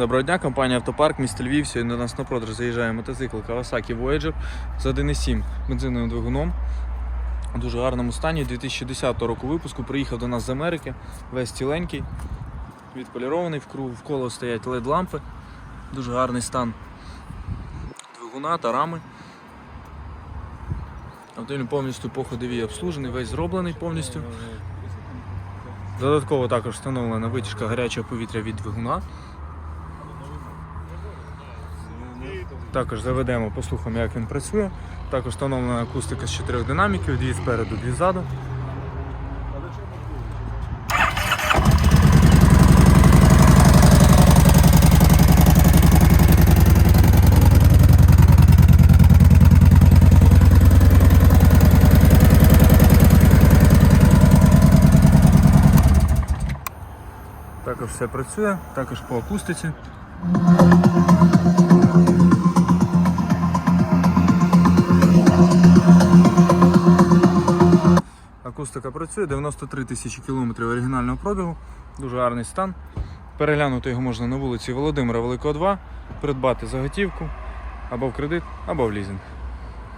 Доброго дня, компанія Автопарк, місто Львів. Сьогодні до нас на продаж заїжджає мотоцикл Kawasaki Voyager з 1.7 бензиновим двигуном. У дуже гарному стані 2010 року випуску. Приїхав до нас з Америки, весь ціленький, відполірований, вколо стоять led лампи. Дуже гарний стан двигуна та рами. Автомобіль повністю по ходовій обслужений, весь зроблений повністю. Додатково також встановлена витяжка гарячого повітря від двигуна. Також заведемо, послухаємо, як він працює. Також встановлена акустика з чотирьох динаміків, дві спереду, дві ззаду. Також все працює, також по акустиці. Акустика працює, 93 тисячі кілометрів оригінального пробігу, дуже гарний стан. Переглянути його можна на вулиці Володимира Великого 2, придбати заготівку або в кредит, або в лізинг.